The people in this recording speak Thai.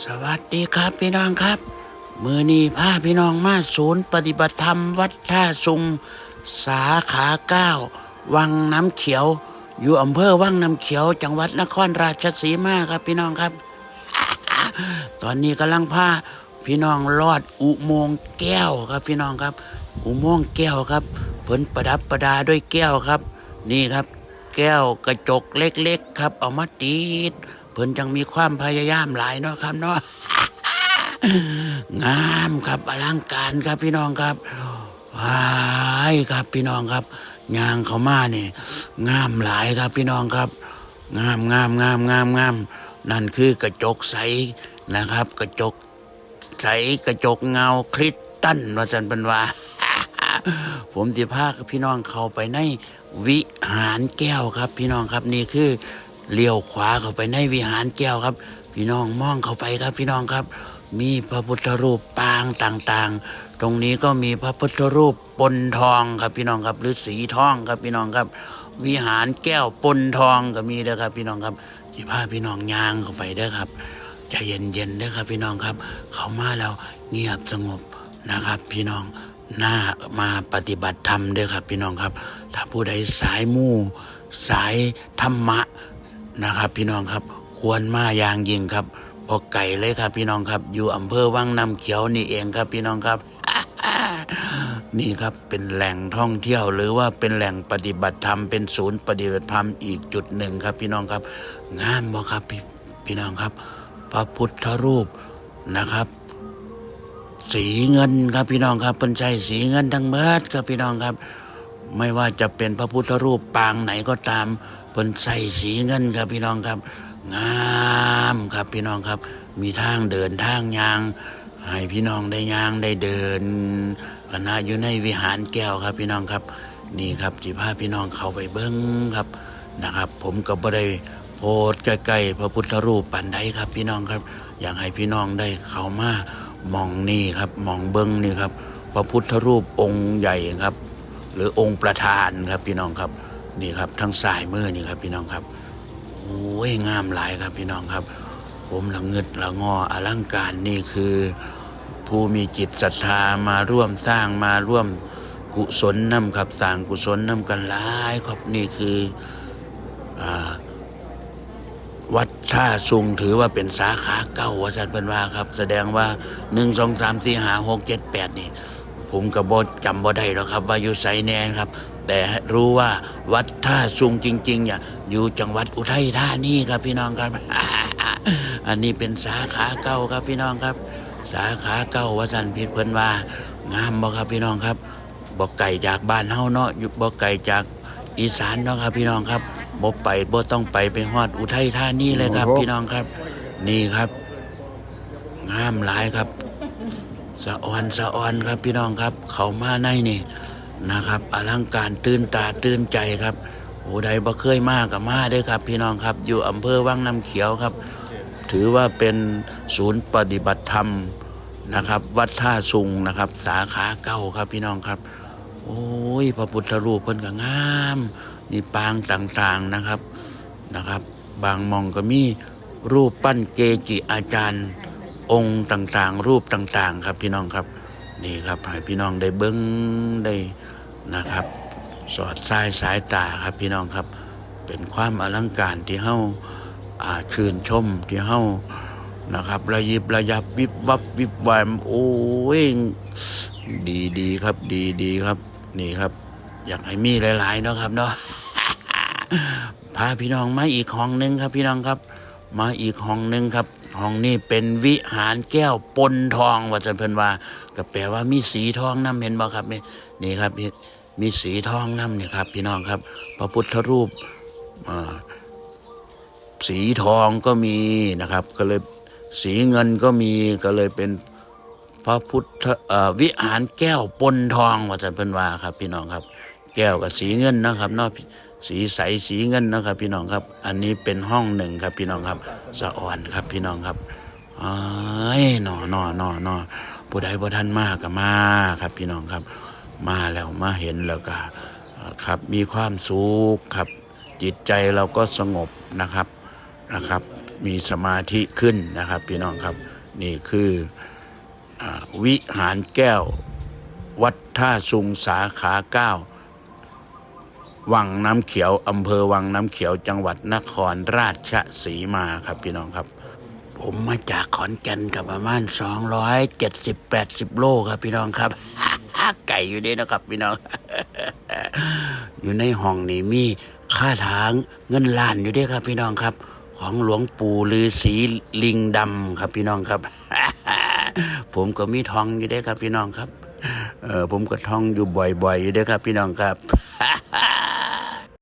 สวัสดีครับพี่น้องครับ มือนี้พาพี่น้องมาศูนย์ปฏิบัติธรรมวัดท่าสุง สาขาเก้าวังน้ำเขียว อยู่อำเภอวังน้ำเขียว จังหวัดนครราชสีมาครับพี่น้องครับ ตอนนี้กำลังพาพี่น้องลอดอุโมงค์แก้วครับพี่น้องครับ อุโมงค์แก้วครับเพิ่นประดับประดาด้วยแก้วครับ นี่ครับ แก้วกระจกเล็กๆครับ เอามาติด เพิ่นจังมีความพยายามหลายเนาะครับเนาะงามครับอลังการครับพี่น้องครับว้ายครับพี่น้องครับยางเขามานี่ยงามหลายครับพี่น้องครับ งามงามงามงามงามนั่นคือกระจกใสนะครับ กระจกใสกระจกเงาคริสตัลว่าจันเป็นว่าผมจะพาพี่น้องเข้าไปในวิหารแก้วครับ พี่น้องครับนี่คือ เลี้ยวขวาเข้าไปในวิหารแก้วครับ พี่น้องมองเข้าไปครับพี่น้องครับ มีพระพุทธรูปปางต่างๆ ตรงนี้ก็มีพระพุทธรูปปนทองครับพี่น้องครับ หรือสีทองครับพี่น้องครับ วิหารแก้วปนทองก็มีเด้อครับ พี่น้องครับสิพาพี่น้องยางเข้าไปเด้อครับใจเย็นๆเด้อครับ พี่น้องครับ เขามาแล้วเงียบสงบนะครับ พี่น้องหน่ามาปฏิบัติธรรมเด้อครับ พี่น้องครับ ถ้าผู้ใดสายมู่สายธรรมะ นะครับ พี่น้องครับ ควรมาอย่างยิ่งครับพอกไก่เลยครับ พี่น้องครับ อยู่อำเภอวังน้ำเขียวนี่เองครับ พี่น้องครับ นี่ครับเป็นแหล่งท่องเที่ยว หรือว่าเป็นแหล่งปฏิบัติธรรมเป็นศูนย์ปฏิบัติธรรมอีกจุดหนึ่งครับ พี่น้องครับงามบ่ครับพี่พี่น้องครับ พระพุทธรูปนะครับ สีเงินครับพี่น้องครับเป็นใช้สีเงินทั้งเมิดครับพี่น้องครับ ไม่ว่าจะเป็นพระพุทธรูปปางไหนก็ตาม เป็นใส่สีเงินครับพี่น้องครับ งามครับพี่น้องครับ มีทางเดินทางยางให้พี่น้องได้ยางได้เดินคณะอยู่ในวิหารแก้วครับพี่น้องครับ นี่ครับจีพาพี่น้องเข้าไปเบิ้งครับนะครับ ผมก็บ่ได้โพดใกล้ๆพระพุทธรูปปันใดครับพี่น้องครับ อยากให้พี่น้องได้เข้ามามองนี่ครับมองเบิ้งนี่ครับ พระพุทธรูปองค์ใหญ่ครับ หรือองค์ประธานครับพี่น้องครับ นี่ครับทั้งสายมือนี่ครับพี่น้องครับโอ้ยงามหลายครับพี่น้องครับ ผมละเงิดละงออลังการนี่คือ ผู้มีจิตศรัทธามาร่วมสร้างมาร่วมกุศลนำครับสร้างกุศลนำกันหลายครับนี่คืออวัดท่าซุงถือว่าเป็นสาขาเก้าวสันเป็นว่าครับ แสดงว่าหนึ่งสองสามสี่ห้าหกเจ็ดแปดนี่ ผมกับบจำบ่ได้หรอกครับ ว่าอยู่ไสแน่ครับ แต่รู้ว่าวัดท่าซุงจริงๆเนี่ยอยู่จังหวัดอุทัยธานีครับพี่น้องครับ อันนี้เป็นสาขาเก้าครับพี่น้องครับ สาขาเก้าวัดสันพิษเพิ่นว่างามบ่ครับพี่น้องครับบ่ไก่จากบ้านเฮาเนาะอยู่บ่ไก่จากอีสานเนาะครับพี่น้องครับบ่ไปบ่ต้องไปไปฮอดอุทัยธานีเลยครับ พี่น้องครับ นี่ครับ งามหลายครับสะออนสะออนครับพี่น้องครับ เขามาในนี่ นะครับ อลังการตื่นตาตื่นใจครับโอ้ใดบ่เคยมากกับมาเด้อครับ พี่น้องครับ อยู่อำเภอวังน้ำเขียวครับ ถือว่าเป็นศูนย์ปฏิบัติธรรมนะครับ วัดท่าสุงนะครับ สาขาเก้าครับพี่น้องครับ โอ้ยพระพุทธรูปเพิ่นก็งามนี่ปางต่างๆนะครับนะครับ บางมองก็มีรูปปั้นเกจิอาจารย์ องค์ต่างๆ รูปต่างๆ ครับพี่น้องครับ นี่ครับให้พี่น้องได้เบิ้งได้นะครับ สอดสายสายตาครับพี่น้องครับ เป็นความอลังการที่เฮาอ่าชื่นชมที่เฮานะครับ ระยิบระยับวิบวับวิบวามโอ้ยดีดีครับ ดีดีครับ นี่ครับ อยากให้มีหลายๆเนาะครับเนาะพาพี่น้องมาอีกห้องหนึ่งครับ พี่น้องครับ มาอีกห้องหนึ่งครับ ห้องนี้เป็นวิหารแก้วปนทองว่าจะเพิ่นว่าก็แปลว่ามีสีทองน้ำเห็นบ่ครับนี่นี่ครับมีสีทองน้ำนี่ครับ พี่น้องครับ พระพุทธรูปสีทองก็มีนะครับ ก็เลยสีเงินก็มีก็เลยเป็นพระพุทธวิหารแก้วปนทองว่าจะเพิ่นว่าครับ พี่น้องครับ แก้วกับสีเงินนะครับเนาะ สีใสสีเงินนะครับ พี่น้องครับ อันนี้เป็นห้องหนึ่งครับ พี่น้องครับสะอ่อนครับพี่น้องครับไอ้หนอหนอหนอหนอผู้ใดผู้ท่านมาก็มาครับ พี่น้องครับ มาแล้วมาเห็นแล้วก็ครับมีความสุขครับ จิตใจเราก็สงบนะครับนะครับ มีสมาธิขึ้นนะครับ พี่น้องครับ นี่คืออวิหารแก้ว วัดท่าซุงสาขาเก้า วังน้ำเขียวอำเภอวังน้ำเขียวจังหวัดนครราชสีมาครับพี่น้องครับ ผมมาจากขอนแก่นกับประมาณสองร้อยเจ็ดสิบแปดสิบโลครับพี่น้องครับไก่อยู่นี่นะครับพี่น้อง อยู่ในห้องนี่มีค่าถางเงินล้านอยู่ด้วยครับพี่น้องครับ ของหลวงปู่ฤาษีลิงดำครับพี่น้องครับ ผมก็มีทองอยู่ด้วยครับพี่น้องครับเออผมก็ท่องอยู่บ่อยๆ อยู่ด้วยครับพี่น้องครับ